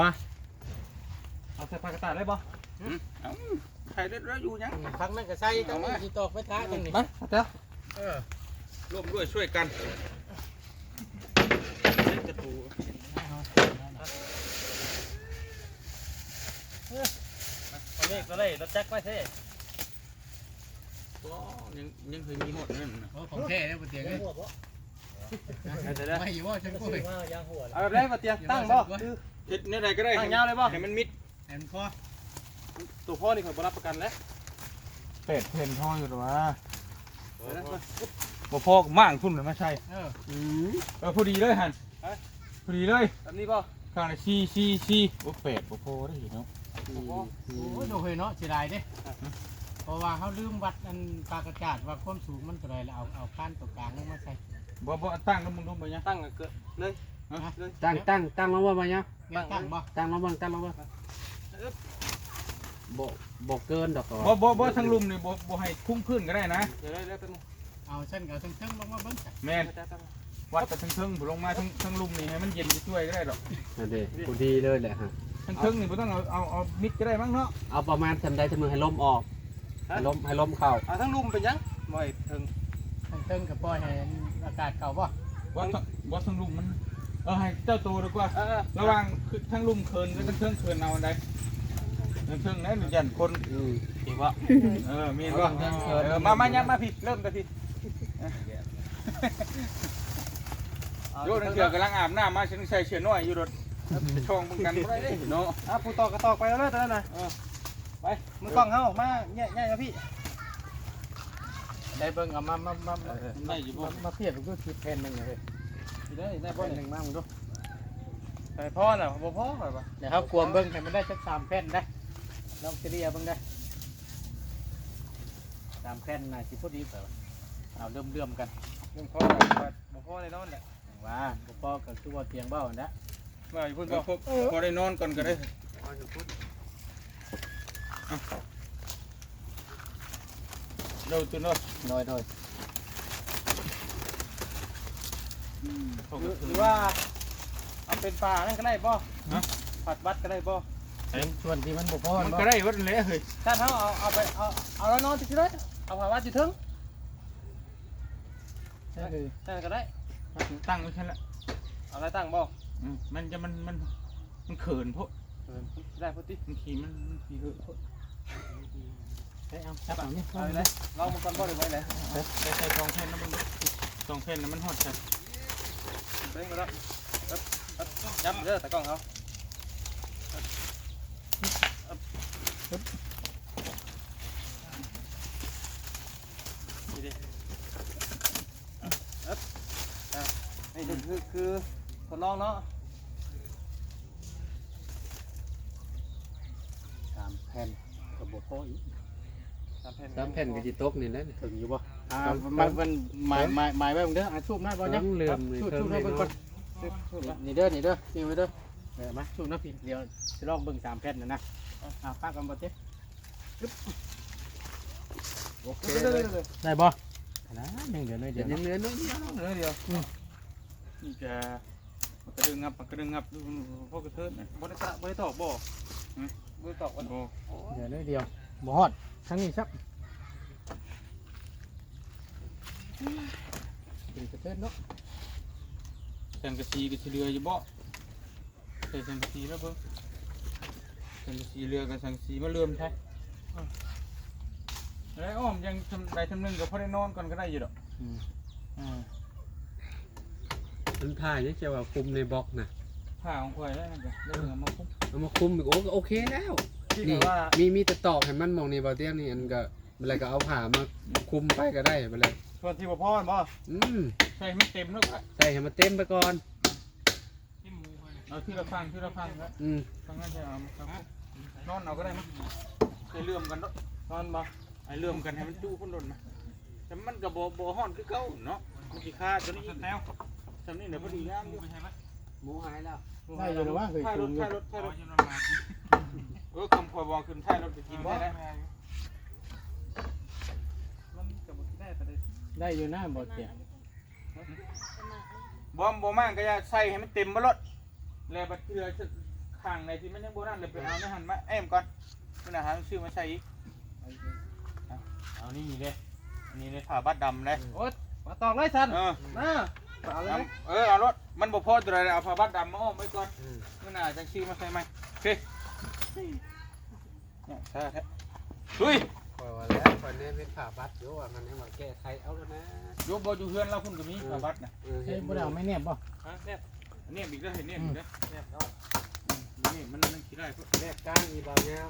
มาเอาใส่ปากกระต่ายได้บ่เอ้าใครเลือดอยู่ยังพักนั่นก็ใส่ทั้งนี้สิตอกไปท้าทั้งนี้มาเด้อเออร่วมด้วยช่วยกันเอาเลขก็เลยรถจักรไปเท่ก็ยังยังเคยมีหมดนั่นน่ะโอ้ของแท้เนี่ยบนเตียงเลยหัวบ่เดี๋ยว ไม่อยู่ว่าฉันกูซื้เลอยมายางหัวเอาแบบได้บ่เตียงตั้งบ่เฮ็ดเนี่ยใดก็ได้ตั้งยาวเลยบ่ให้มันมิดแอนพอตัวพ่อนี่เขาบ่รับประกันแล้วเป็ดเพ่นพ่ออยู่หรอวะบ่พ่อก็มั่างทุ่นเลยไม่ใช่เออเออพอดีเลยหันพอดีเลยแบบนี้ป่ะข้างในซีซีซีบ่เป็ดบ่พ่อได้เนาะโอ้ดูเฮยเนาะเสียดายเด้เพราะว่าเขาลืมวัดอันปากกระจาดว่าความสูงมันเท่าไรแล้วเอาเอาก้านตัวกลางลงมาใส่ บ่บ่ตั้งแล้วมึงดูบ่ยังตั้งเกิดเลยตั้งตั้งตั้งลงว่ามาเนี่ยเงี้ยตั้งบ่ตั้งลงเบิ่งตั้งลงเบิ่งบ่บ่เกินดอกบ่บ่บ่ทั้งลุมนี่บ่บ่ให้คุ้มพื้นก็ได้นะเดี๋ยวได้แล้วเป็นเอาเส้นกับเส้นๆลงมาเบิ่งจ้ะแม่นวัดแต่ทั้งเทิงบ่ลงมาทั้งทั้งลุมนี่ให้มันเย็นช่วยก็ได้ดอกนั่นเด้กูดีเลยแหละฮะทั้งเทิงนี่บ่ต้องเอาเอาเอามิดก็ได้มั้งเนาะเอาประมาณทำได้ทำมือให้ลมออกให้ลมให้ลมเข้าอ่าทั้งลุมเป็นยังไม่ถึงเส้นๆกับปล่อยให้ อากาศเข้าบ่ว่าทั้งว่าทั้งลุมมัน เออให้เจ้าตัวดีกว่าเออระหว่างคือทั้งลุมเคินกับทั้งเทิงเคินเอาอันใดทั้งเทิงไหนหรือยันคนอืมอีกวะเออมีนบ่เออมามายับมาพี่เริ่มแต่พี่โยนเถื่อกำลังอาบน้ำมาฉันใส่เชือน้อยอยู่รถจะช่องมึงกันบ่ได้เด้เนาะอะผู้ตอกก็ตอกไปแล้วเลยตอนนั้นน่ะไปมือกล้องเฮามาแย่ๆครับพี่ ได้เบิ่งเอามามามามาได้อยู่บ่มาเทียบกับคือแผ่นหนึงเลยได้ได้แผ่บ่นหหนึนึ่งงมามึงดูไปพ่อน่ะบ่พ่อข่อยบ่เดี๋ยวเขากวมเบิ่งให้มันได้สักสามแผ่นได้ลองเฉลี่ยเบิ่งได้สามแผ่นน่ะสิพอดีเปล่าเอาเริ่มๆกันหนึ่งพ่อบ่พ่อแน่นอนแหละว่าบ่พอก็คือว่าเตียงเบ้าอันนะมาอยู่พุ่นก็บ่พอพอได้นอนก่อนก็ได้ เราตัวเนาะโดยโดยหรือว่าเอาเป็นปลานั่นก็ได้บ่ผัดบัดก็ได้บ่ส่วนที่มันบ่พอมันก็ได้วัดเลยเฮ้ยถ้าเฮาเอาเอาไปเอาเอาแล้วนอนที่เลยเอาผ้าวัดอยู่ถึงนั่นคือ นั่นก็ได้ตั้งไว้แค่ละเอาอะไรตั้งบ่อืมมันจะมันมันมันเขินเพราะเออได้พุทธิบางทีมันมันทีเหอะเพราะใช้ เอาจับเอานี่เอาเลยลองมันก่อนบ่ได้ไว้เลยใส่ใส่สองแผ่นแล้วมันสองแผ่นแล้วมันหอดใส่เบ่งมาแล้วยับเด้อตะกล้องเขานี่คือคือทดลองเนาะสามแผ่นก็บ่พออีก สามแผ่นสามแผ่นก็สิตกนี่แหละนี่ถึงอยู่บ่อ่ามันมันหมายหมายหมายไว้เด้ออะชูบหน้าบ่เนี่ยต้องเลื่อมเลยชูบเพิ่ชูมบเลให้ยเบิ่งก่อนเนาะนี่เด้อนี่เด้อนี่ไว้เด้อเออมาชูบหน้าพี่เดี๋ยวสิลองเบิ่งสามแผ่นน่ะนะอ่าปากกันบ่เจ๊โอเคได้บ่นะหนึ่งเดี๋ยวหน่อยเดี๋เดี๋ยยววยันะงเหลือน้อยเดียวเลยเดียวนี่จะมันกระดึงงับมันกระดึงงับดูพวกกระเทินนะบริษัทบริษัทบ่บริษัทวันโอ้เดี๋ยวหน่อยเดียวบ่ฮอดทั้งนี้ซับ เป็นกระเทินเนาะสังกะสีกระสีเรืออยู่บ่ใส่สังกะสีแล้วเพิ่งสังกะสีเรือกับสังกะสีมาเลื่อมใช่แล้วอ้อมยังทำได้ทำนึงก็พอได้นอนก่อนก็ได้อยู่ดอกอืมอ่ามันผ่ายังจะว่าคุมในบล็อกน่ะผ้าของข่อยแล้วนะจ๊ะแล้วเอามาคุ้มเอามาคุมอีกโอ้ก็โอเคแล้วที่นี่ว่ามีมีแต่ตอกให้มันมองนี่บ่เตียงนี่อันก็อะไรก็เอาผ้ามาคุมไปก็ได้ไปเลย ส่วนที่บ่พ่อบ่อืมใส่ไม่เต็มแล้วก็ใส่ให้มันเต็มไปก่อน เอาที่เราฟังที่เราฟังแล้วอืมฟังงั้นจะเอามาครับนอนเอาก็ได้มั้งใส่เลื่อมกันเนาะนอนบ่ไอ้เลื่อมกันให้มันจู้คนโดนนะแต่มันกับโบโบห้อนคือเก่าเนาะมันกี่ค่าตัวนี้แนวทำนี่เดี๋ยวพอดีงามอยู่หมูหายแล้วได้อยู่นะว่าเคยท้ายรจูถงอยู่ท้ายรถท้ายรถเออคำพอบอกขึ้นท้ายรถไปกินได้ได้มันก็บ่ได้แต่ ได้ได้อยู่นะบ่เตียงบอมบอมากก็จะใส่ให้มันเต็มบรถแล้วบัดเรือขข้างในที่มันยังโบราณเลยไปเอาในหันมาแอมก่อนมันอาหารชื่อมาใส่อีกเอาเอานี่เลยอันนี่เลยผ่าบัดดำเลยโอ๊ยมาตอกเลยสันเออมาเอาเลยเอาเออเอารถมันบ่พอตัวใดเอาผ่าบัดดำมาอ้อมไว้ก่อนมันอาจจะชื่อมาใส่ไหมโอเคเนี่ยแท้แท้เฮ้ยคอยว่าแล้ว คอยเนี่ยเป็นผ่าบัตรอยู่ว่ามันให้ว่าแก้ไขเอาแล้วนะโยบอยู่เฮือนเราคุณก็มีผ่าบัดนะเออเฮ้เห็ยนบ่ได้เอาไม่แน่บ่ฮะเนี่ยเนี่ยอีกแล้วเห็นเนี่ยอีกแล้วเนี่ยเนาะนี่มันมันคิดได้พวกแลกการอีบางแนว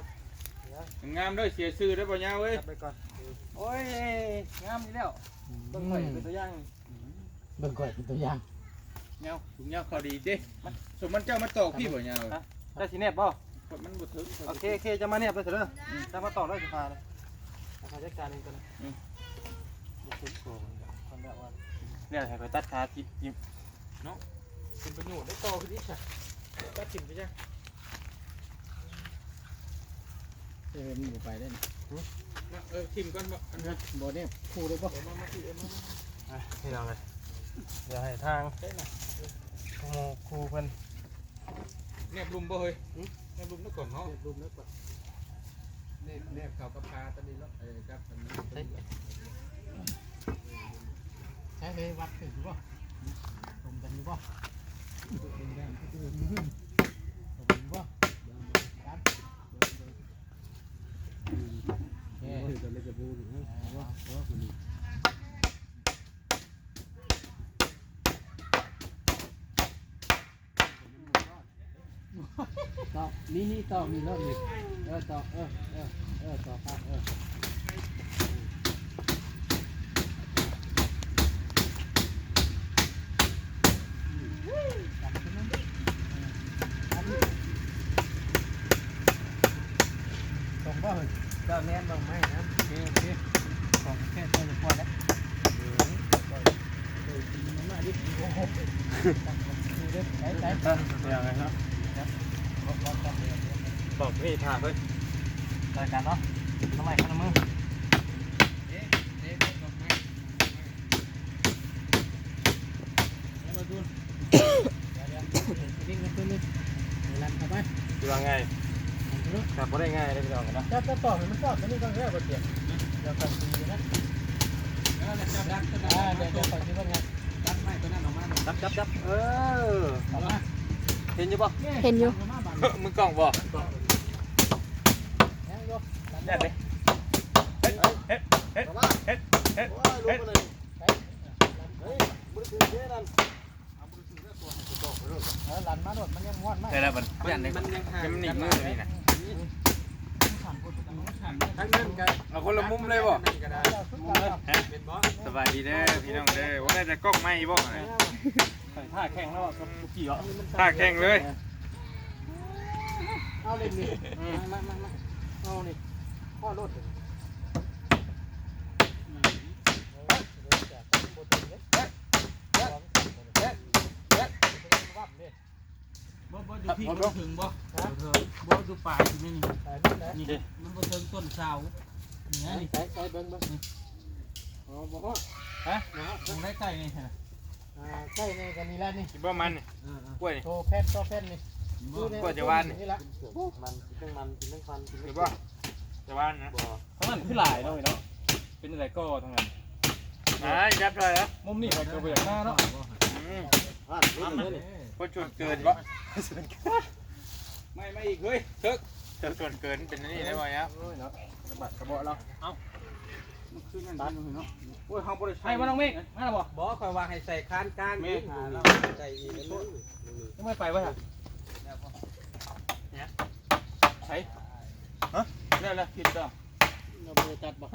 งามเด้อเสียชื่อได้อบ่ยาวเว้ยจับไปก่อนโอ้ยงามนี่แล้วเบิ่งไปเป็นตัวอย่างเบิ่งก่อนเป็นตัวอย่างเงาถุงเงาเขาดีเด้มันสมมันเจ้ามาตอกพี่บ่ยาวได้สิแนบบ่มันบ่ถึงโอเคโอเคจะมาแนบเลยเถอะเด้อจะมาตอกได้สิพาเลยาเขาจัดการเองกันอย่าเพิ่งโกงคนแบบว่าเนี่ยให้ไปตัดขาจิบจิบเป็นประโยชน์ได้ต่อขึ้นอีกจ้ะตัดถิ่นไปจ้ะเออมันบ่ไปได้มาเออถิ่มก่อนบ่อันนั้นบ่เนี่ยคู่ได้บ่เอามามาที่เอามานี่เราเลยเดี๋ยวให้ทางครูครูเพิ่นแนบลุมบ่เฮ้ยแนบลุมนึกก่อนเนาะเนบรูปนึกว่า เนบเนบเขากับพาตอนนี้แล้วเออครับอันนี้ใช้เลยวัดถึงบ่ตรงกันอยู่บ่ตรงกันอยู่บ่ครับเคถือกันเลยจะพูดนะว่าว่าคนนี้ ต่อนี่นี่ต่อมีรอบนี่เออต่อเออเออเออต่อครับเออตรงบ่เฮ้ยเจ้าแนมบ้างไหมนะโอเคโอเคของแค่ตัวจะพอแล้วมันมาดิโอ้โหดูเด้อไหนไหนเออเดี๋ยวไงเนาะ บอกพี่ถ่าเพิ่นรายการเนาะทำไมคนละมือมาดูเดี๋ยวเดี๋ยววิ่งกันตัวนึงเวลาเข้าไปคือว่าไงจับบ่ได้ง่ายเลยพี่น้องกันเนาะจับจะต่อให้มันชอบตัวนี้ก่อนแค่บ่เจ็บเดี๋ยวกันตีนะแล้วจับดักตัวอ่านั้นเดี๋ยวเดี๋ยวก่อนที่ว่าไงดักไม้ตัวนั้นออกมาจับจับจับเออเอามาเห็นอยู่ป่ะเห็นอยู่อามาบังมือกล้องบ่แห้งอยู่ แน่เลยเฮ็ดเฮ็ดเฮ็ดเฮ็ดเฮ็ดเฮ็ดเออหลันมาโดดมันยังงอนมากได้แล้วมันมันมันยังห่างมันหนีมือนี่นะทั้งนั้นกันเอาคนละมุมเลยบ่นั่นก็ได้เป็นบ่สบายดีเด้อพี่น้องเด้อว่าได้แต่กล้องไม้บ่ท่าแข่งแล้วกับทุกทีเหรอท่าแข่งเลยเอาเล่นนี่มามามาเอานี่ พ่อรถเลยบ่บ่ดูพี่บ่ถึงบ่บ่อยู่ปลายสิแม่นี่นี่มันบ่ถึงต้นเสานี่ใส่ใส่เบิ้งเบิ้งอ๋อบ่ฮอดฮะตรงได้ใกล้นี่ฮะอ่าใส่ในกันนี่ล้วนี่คิดว่มันนี่กล้วยนี่โตแพนโตแพนนี่กล้วยจะวานนี่นี่ละมันกินทั้งมันกินทั้งฟันกินหทั้รืงอบ่ จะว่านนะทั้งนั้นคือหลายเนาะเนาะเป็นอะไรก็ทั้งนั้นอ่าจับเลยแล้วมุมนี้มันก็เบียดหน้าเนาะอืมอ่านี่นี่คนชวนเกินบ่ไม่ไม่อีกเฮ้ยเถิกเถิกชวนเกินเป็นนี่ได้บ่ครับเนาะกระบะกระบอกเรามันคือนั่นตันเนาะโอ้ยเฮาบ่ได้ใช้ให้มาน้องเมฆมาบ่บ่คอยว่าให้ใส่คานกลางนี่เราใส่อีกนั่นนึงยังไม่ไปวะฮะใช้ฮะ แล้วแล้วผิดต่อเราไปจัดบ่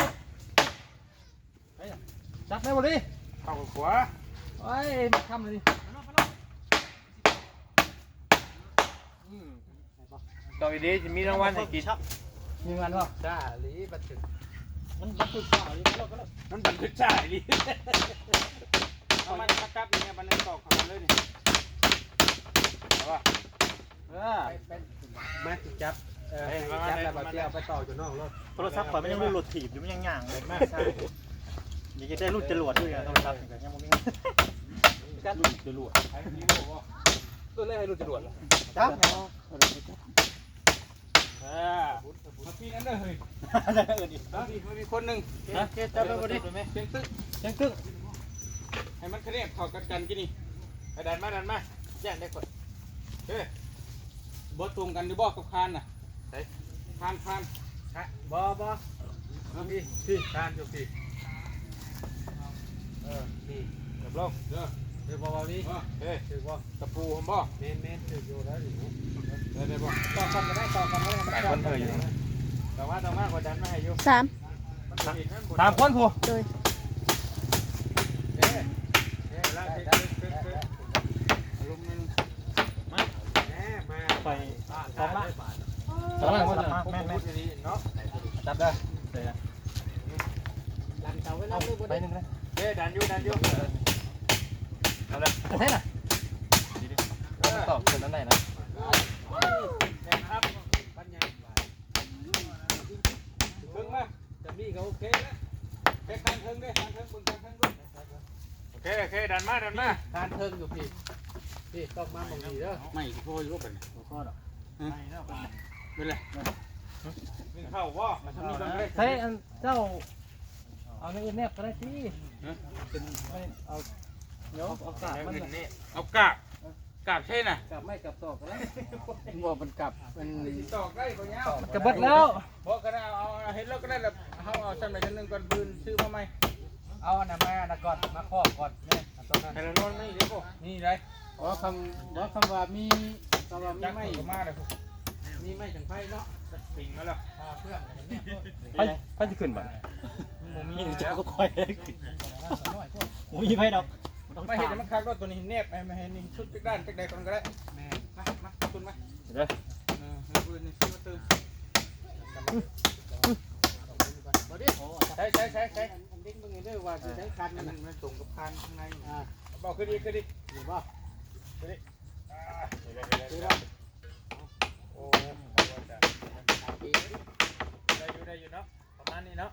จับได้บ่ดิเข้าขวาโอ้ยมาทำเลยดิต่ออีดีจะมีรางวัลให้กินมีงานป่ะจ้าหลีบัดถึงมันมันฝึกสาวอยู่แล้วก็แล้วมันบันทึกจ่ายดิเอามันมากับนี่มันเลยตอกเข้ามาเลยนี่เอาป่ะเออมาสิจับ เออให้จับแล้เที่ยวไปต่ออยู่นอกรถโทรศัพท์ข่อมัยังรุ่หลุดถีบอยู่ม่ยังย่างเลยมากใช่อยากจะได้รุ่นจรวดด้วยนะโทรศัพท์อย่งเงี้ยยังบ่มีรุ่นจรวดรุ่นแรกให้รุ่นจรวดเหรอจับเนาะเออพี่นั่นเลยมีคนหนึ่งเจ๊จับแล้วบ่ดิเสียงตึ๊กเสียงตึ๊กให้มันคะแนนเข้ากันกันกินนี่ดันมาดันมาแย่งได้ก่อนเฮ้ยบดตรงกันหรือบอกกับคานน่ะ ไอ้คานคานบ่บ่พี่พี่ทานอยู่พี่เออพี่เดี๋ยวลงเด้อเดี๋ยวบ่บ่นี่เออเฮ้ยถือบ่ตะปูผมบ่เมนเมนถืออยู่แล้วอยู่เดี๋ยวเดี๋ยวบ่ต่อกันก็ได้ต่อกันก็ได้มันหลา ยคนเธออยู่แต่ว่าต้องมากกว่าดันมาให้อยู่สามมันบ่เห็นมันบ่สามคนผู้โดยเด้เด้ล่างเด้เด้เด้เด้อารมณ์มันแม่มาไปสองละสองล่างคนแม่แม่นแม่แม่นเนาะจับได้ลันเตาไว้แล้วบ่ไปได้หนึ่งเลยเด้ดันอยู่ดันอยู่เอาเลยจะใช่น่ะตอบคนนั้นได้นะแม่นครับปัญญาเพิ่งมาจะมีก็โอเคแล้วเด้คันเพิ่งเด้คันเพิ่งเบิ่งคันเพิ่งเบิ่งโอเคโอเคดันมาดันมาทานเทิงอยู่พี่พี่ต้องมาบ่ดีเด้อไม่สิพ่ออยู่บ่เป็นบ่พอดอกเป็นไรนึ่งข้าวบ่มาทำนี่ก่อนเลยใช้อันเจ้า เอาในอื่นแนบก็ได้ที่เป็นไม่เอาเดี๋ยวเอากาบมันน่ะเอากาบกาบใช่น่ะกาบไม่กับตอกก็ได้บ่มันกลับมันตอกได้ก็ยาวมันจะเบิดแล้วบ่ก็ได้เอาเอาเห็นแล้วก็ได้แล้วเฮาเอาชั้นใดชั้นหนึงก่อนปืนซื้อมาใหม่เอาอันนั้นมาอันนั้นก่อนมาครอบก่อนเนี่ยอันตอนนั้นให้เรานอนไม่เดี๋ยวบ่นี่ได้อ๋อคำบ่คำว่ามีคำว่ามีจักไม่ไม่ก็มาเลย มีไม่จังไฟเนาะปิงมาแล้วพาเพื่อนอะไรเนี่ยไปไปจะขึ้นบ่บ่มีนี่แล้จะวก็คอยโอ้ยไปดอกไม่เห็นมันคักรถตัวนี้แนบไม่เห็นนี่ชุดจักด้านจักใดก่อนก็ได้แม่มามาคุณมาเด้อเออให้ปืนนี่ซื้อมาตื่นบ่ดิโอ้ใช้ใช้ใช้ใช้อันดิ้งเบิ่งให้ด้วยว่าสิใช้คันอันั่นนนั้นน่ะมันส่งกับคานข้างในอ่าบอกคือดีคือดีอยู่บ่คือบ่โได้อยู่ได้อยู่เนาะประมาณนี้เนาะ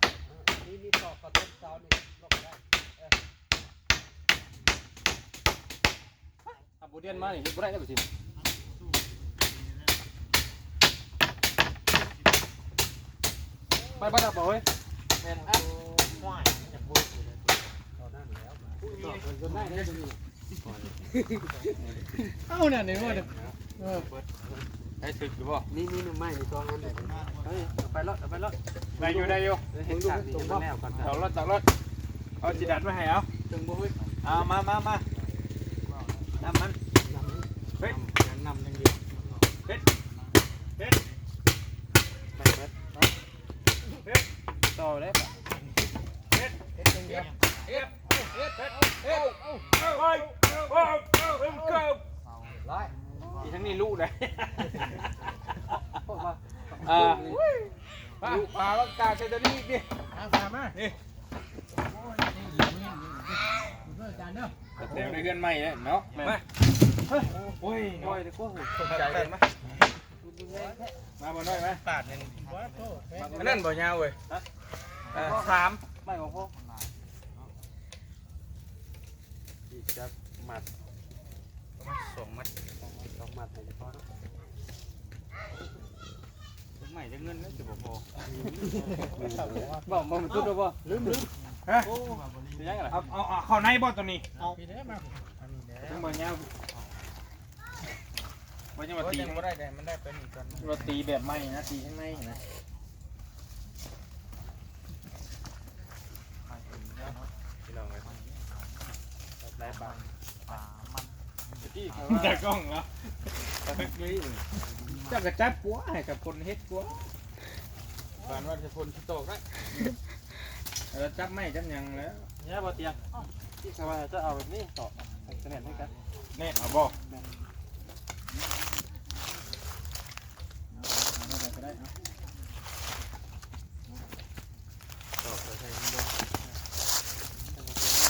นี่มีตอกกับต้นเสานี่ลอกได้อาบูเดียนมานี่บ่ได้แล้วบ่สิไปบ้านเราบอกเว้ยแม่นอะว้ายจะบ่อยู่เลยตอนนั้นแล้วตอกจนได้ได้ตรงนี้เอาน่ะนี่ว่าเออ ให้ถึกอยู่บ่นี่นี่หนุ่มไม้นี่ตอนนั้นเฮ้ยเอาไปรถเอาไปรถได้อยู่ได้อยู่เห็นฉากนี่มันแนวก่อนต่อรถต่อรถเอาจีดัดมาให้เอาถึงบ่เฮ้ยเอามามามาน้ำมันเฮ้ย ยังนำยังเดียว เฮ็ดเฮ็ด ไปเบิด ต่อได้ปะ เฮ็ดเฮ็ดเฮ็ดเฮ็ดเฮ็ดเฮ็ดเฮ็ดโอ้ยโอ้ยโอ้ยเกิบ ร้อย อีทั้งนี้ลูกเลย พวกว่า อ่าป้าป้าว่ากาเซตนี่ ดิเอาตามมานี่เด้อจานเด้อเดี๋ยวได้เงินใหม่เลยเนาะมาโอ้ยน้อยแต่กูสนใจเลยมามาบ่น้อยไหมปาดนึงบ่โตอันนั้นบ่ยาวเว้ยอ่าสามไม่ของพ่ออีกจักหมัดสองมัดสองหมัดให้พอเนาะ ใหม่จะเงินแล้วจะบ่พอบอกบ่มันตุดบ่ลืมลืมฮะเป็นยังไงล่ะเอาเอาเอาเข้าในบ่ตัวนี้เอาพี่เด้มาอันนี้เด้ถึงบ่ยาวบ่ยังว่าตีบ่ได้ได้มันได้ไปนี่ก่อนเราตีแบบใหม่นะตีข้างในนะได้ปากแต่กล้องแล้ว เจ้ากระจับปัวให้กับคนเฮ็ดปัวปานว่าจะคนที่โตกได้เราจับไม่จับยังแล้วเนี่ยบ่เตียงที่เขาว่าจะเอาแบบนี้ต่อใส่เสน่ห์ให้กันแน่เอาบ่ ก็ได้เนาะ ต่อไปใส่มันบ่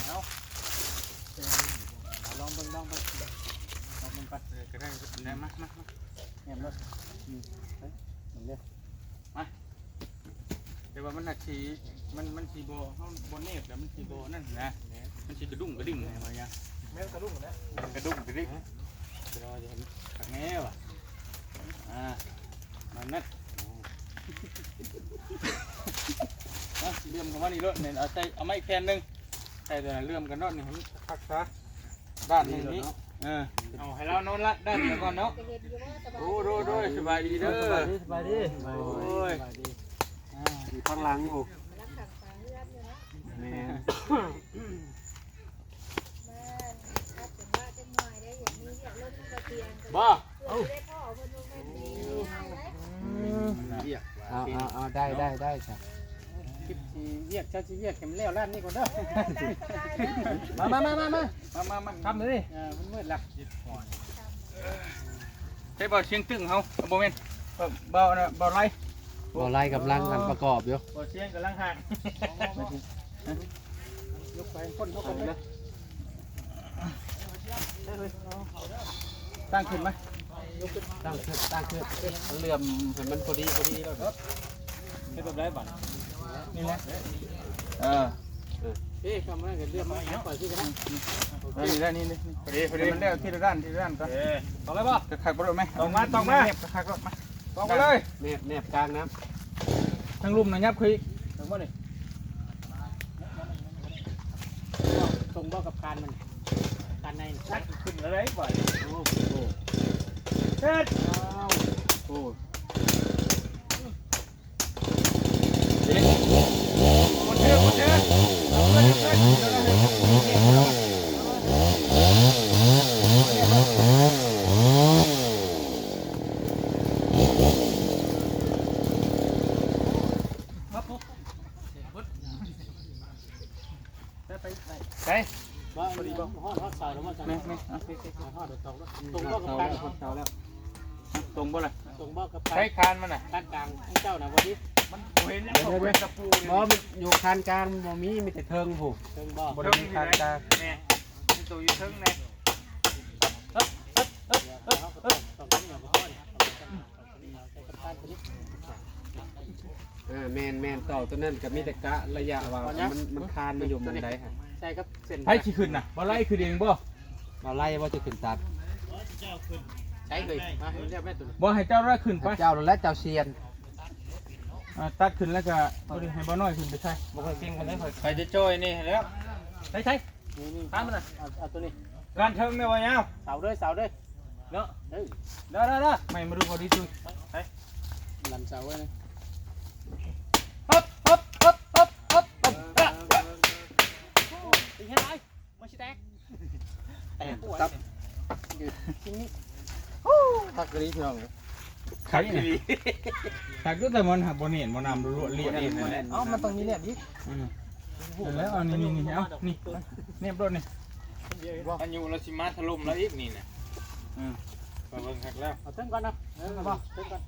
เอาลองเบิ่งลองเบิ่งลองเบิ่งปัด เออก็ได้ได้มามามา แง่มรถนี่เฮ้ยมันเด้ แต่ ว่ามันน่ะสีมันมันสีบ่เฮาบ่เนบแล้วมันสีบ่นั่นนะมันสีกระดุ้งกระดิ่งอะไรมาเนี่ยแม่นกระดุ้งแล้วกระดุ้งกระดิ่งจะรอจะเห็นขักแง่ว่ะอ่ามันนั่นเอาเลื่อมกันว่านี่รถเนี่ยเอาใจเอาไม้แคนหนึงใส่ตัวนั้นเลื่อมกันรถนี่มันพักซะด้านหนึงนี้เออเอาให้เรานอนละด้านเดียวก่อนเนาะจะเห็นอยู่ว่าสบายโอ้โดโดยสบายดีเด้อสบายดีสบายดีโอ้ย อยู่ข้างหลังโอ้รักขังฝาเลือดอยู่นะแม่นแม่ครับถึงว่าจะหน่อยได้อย่างนี้อยากลดกระเทียมกันบ่เอ้าได้พ่อเพิ่นดูแม่นดีเอาไว้เอาเอาเอาได้ได้ได้จ้ะคิดสิเรียกเจ้าสิเรียกให้มันแล้วร้านนี้ก่อนเด้อมามามามามามามามาทำเลยเออมันมืดละใช่บ่เชียงตึงเฮาเอาบ่แม่นบ่บ่น่ะบ่ไร บ่ไล่กำลังกันประกอบอยู่บ่เชียงกำลังหักยกไปคนเขาคนเลยตั้งขึ้นไหมตั้งขึ้นตั้งขึ้นเหลื่อมให้มันพอดีพอดีแล้วครับเป็นแบบไรบ้างนี่แหละเออเอ๊ะคำนั้นก็เรียกมาเอาไปที่กันนะเออนี่ได้นี่นี่พอดีพอดีมันได้ทีละด้านทีละด้านก่อนเอาเลยป่ะจะขักบ่ได้ไหมตรงมาตรงมาเบขักรถมา ตรงไปเลยแนบแนบกลางน้ทั้งลุ่มนะยับคือตรงบ่นี่ตรงบ่กับการมันการในชักขึ้นอะไรบ่อยโอ้โหเฮ็ดำโอ้หมดเทือกหมดเทือกใช่ ว่าพอดีบ่ฮอดฮอดเสาแล้วว่าจัง แม่แม่เอาไป ฮอดตรงแล้วตรงบ่กับการ เสาแล้วตรงบ่ล่ะ ตรงบ่กับการ ใช้คานมันน่ะ การกลางของเจ้านะบ่ดิมันบ่เห็นยังบ่เป็นตะปูบ่มันอยู่คานกลางบ่มีมีแต่เทิงผู้ตรงบ่บ่ได้มีคานกลางแน่มีตัวอยู่ทึงแน่ต้องต้องอย่างบ่ฮอดใส่กับการตัวนี้อ่าแม่นแม่นต่อตัวนั้นก็มีแต่กะระยะว่ามันมันคานมาอยู่มันใดฮะใส่กับเส้นให้ขี้ขึ้นน่ะบ่ไล่ขึ้นเองบ่เราไล่ว่าจะขึ้นตัดใช้เลยมาเรียบแม่ตัวนี้บ่ให้เจ้าไล่ขึ้นไปเจ้าและเจ้าเซียน อ่าตัดขึ้นแล้วก็เอาดิให้บ่น้อยขึ้นไปใช่บ่ค่อยเก่งกันเลยค่อยใครจะจ้อยนี่แล้วใช่ใช่นี่นี่ตามมันน่ะเอาเอาตัวนี้การเทิงเนี่ยว่ายาวเสาด้วยเสาด้วยเนาะเอ้ยได้ได้ได้ไม่มาดูพอดีจุยลันเสาไว้เลยฮึบฮึบฮึบฮึบฮึบฮึบตีให้ไรมาชิแตกแตกปวดครับชิ้นนี้ทักกะรีพี่น้อง ขักอีหลีขักก็แต่มันหักบ่เห็นบ่นำรู้เรียบเองนั่นแหละเอ้ามันต้องมีเนี่ยดิอืมแล้วเอานี่นี่นี่เอานี่เนี่ยรถนี่อันอยู่เราสิมาถล่มแล้วอีกนี่น่ะอืมไปเบิ่งคักแล้วเอาเต้นก่อนนะเออมาเต้นก่อน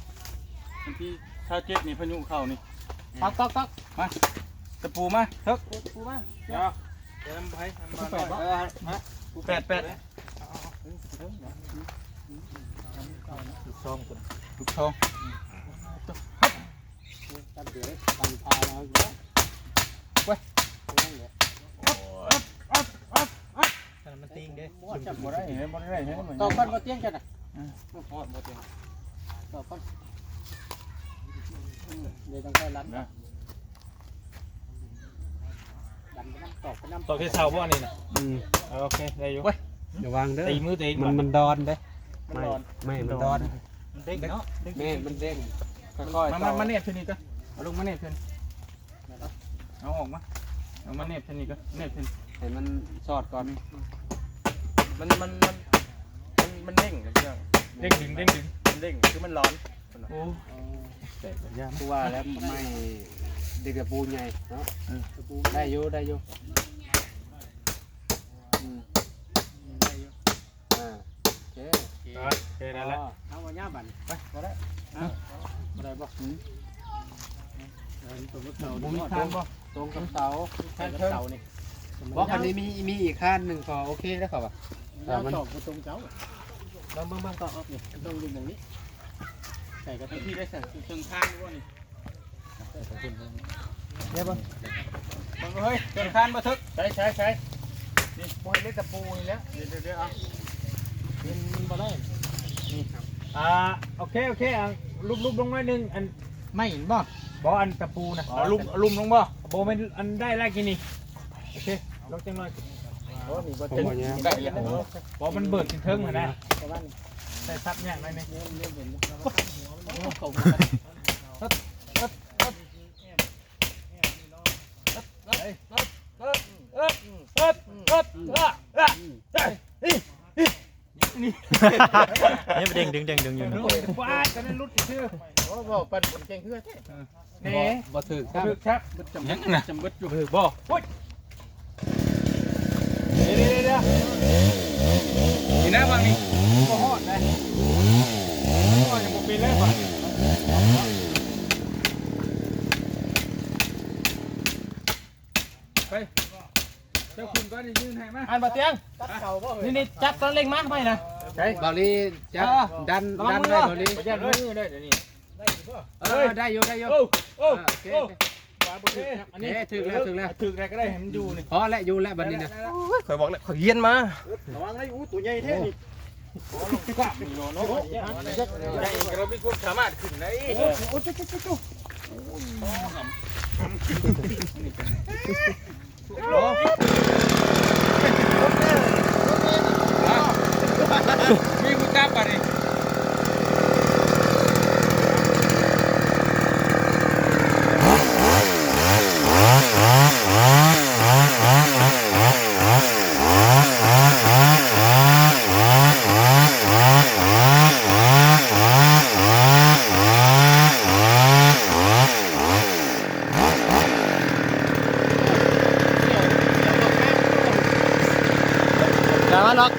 บางทีข้าวเจ็ดนี่พายุเข้านี่ตักตักตักมาตะปูมาเถอะปูมาเดี๋ยวเดี๋ยวทำไปทำมาเออฮะแปดแปด ลูกซองลูกซองตัดเดือยตันพาแล้วเยอะเว้ยนั่นแหละมันติงเด้ม้วนจับบ่ได้เห็นบ่ได้เห็นเหมือนต่อก้อนมาเตี้ยงกันนะพอดบ่เต็มต่อก้อนเดี๋ยวต้องค่อยรันนะดันไปน้ำตอกไปน้ำต่อที่เสาบ่นี่น่ะอืมโอเคได้อยู่ระวังเด้อตีมือตัวเองมันมันดอนเด้ มันไม่ร้อนไม่มันดอนเด้งเนาะแม่นมันเด้งค่อยมาๆมาต่อมาเน็บเท่านี้ก็เอาลงมาเน็บเท่านี้เอาออกมาเอามาเน็บเท่านี้ก็เน็บเท่านี้ให้มันสอดก่อนมันมันมันมันมันเด้งนะพี่น้องเด้งดึงเด้งดึงมันเด้งคือมันร้อนโอ้แต่ก็ยากผู้ว่าแล้วไม่เด็กกับปูใหญ่เนาะได้อยู่ได้อยู่อืมอ่าโอเค โอเคได้แล้วเอามาย่าบันไปก็ได้มาได้บ่เออตัวรถเก่าบุมีคานบ่ตรงกับเสาแค่เก่านี่บ่คันนี้มีมีอีกขั้นหนึ่งพอโอเคแล้วครับอะแล้วตอกตรงเจ้าบางบางบางต่อนี่ต้องดูอย่างนี้ใส่กระทั้ตุ้งนที่ได้สั่งเครื่องข้างด้วยนี่เนี่ยบ่มันก็เฮ้ยเครื่องข้างมาทึกใช้ใช้ใช้นี่ปล่อยเล็กตะปูนี่แล้วเดี๋ยวเดี๋ยวเดี๋ยวเอา เป็นบ่ได้อ่าโอเคโอเคอะลุบลุบลงหน่อยหนึงอันไม่เห็นบ่บ่อันตะปูนะอ๋อลุมลุมลงบ่โบมันอันได้แล้วกินนี่โอเคลงจังหน่อยโอ้นี่บ่ผมถึงบอกเนี้ยได้เลยบ่มันเบิดกินเทิงหั่นนะใส่ซับอย่างไรนี่เขา เอิบเอิบเอิบเอิบเอิบ เนี่ยเด้งดึงเด้งดึงอยู่ฟาดกันนั่นรุดชื่อโอ้บ่ปั่นคนเก่งคือแท้เน่บ่ถึกครับถึกครับยังนะจำบึดอยู่บ่อุ้ยเดี๋ยวเดี๋ยวเดี๋ยวนี่นะบางนี่บ่ฮอดเลยฮอดยังบ่เป็นเลยป่ะไปเจ้าคุณก็ได้ยื่นให้มาอันบ่เตียงนี่นี่จับตอนเล็งมาไม่นะ บาลีจับดันดันได้บาลีไปยันมือได้เดี๋ยวนี้เออได้อยู่ได้อยู่โอ้โอ้โอเคโอ้ปลาบุกอันนี้เอ๊ะถึกแล้วถึกแล้วถึกแล้วก็ได้เห็นมันอยู่นี่พอแล้วอยู่แล้วบัดนี้นะข่อยบอกแล้วข่อยเยียนมาระวังได้อู้ตัวใหญ่แท้นี่กล้ามีโลเนาะได้อีกเราไม่ควรสามารถขึ้นได้โอ้โอ้จุ๊จุ๊จุ๊จุ๊มีมุจับ ป่ะนี่อย่ามาหรอก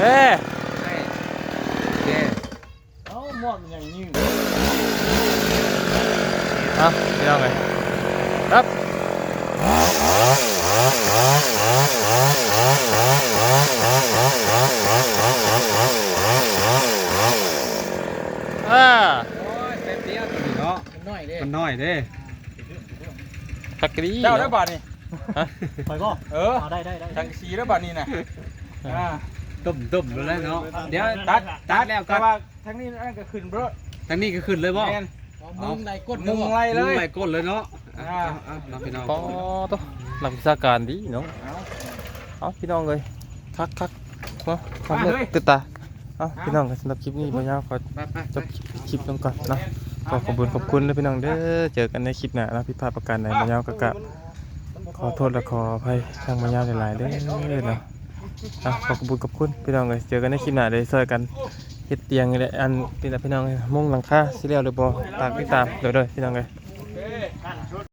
เอ้ย โอเค เอ้าหมวกมันอย่างนี้ เอาพี่น้องเลยครับอ่า โอ้ยแป๊บเดียวนี่เนาะ มันน้อยเด้ มันน้อยเด้ ตักกะดี เจ้าได้บาทนี่ไปบ่เออเอาได้ได้ได้ทางสีได้บาทนี่นะอ่าตุ่มตุ่มๆเลยเนาะเดี๋ยวตัดตัดแล้วก็แต่ว่าทางนี้นั่นก็ขึ้นเบ้อทางนี้ก็ขึ้นเลยบ่แม่นมุงได้กดมุงไรเลมุงยไหลก้นเลยเนาะอ่าเอาเอาเอาพี่น้องปอตัวหลักวิชาการดีเนาะเอาพี่น้องเลยคักคักเนาะความเลือดตื่นตาเอาพี่น้องสำหรับคลิปนี้พ่อยาวขอไปไปจบคลิปลงก่อนเนาะ ขอขอบคุณขอบคุณแลยพี่น้องเด้อเจอกันในคลิปหน้านะพิพาประการในมายาวกะกะขอโทษและขออภัยทางมายาวหลายๆเด้อเนาะอะขอขอบคุณขอบคุณพี่น้องเลยเจอกันในคลิปหน้าเลยช่วยกันเฮ็ดเตียงนี่แหละอันนี่แหละพี่น้องเอ้ยมุงหลังคาสิแล้วหรือบ่ตามพี่ตามเดี๋ยวเด้อพี่น้องเลย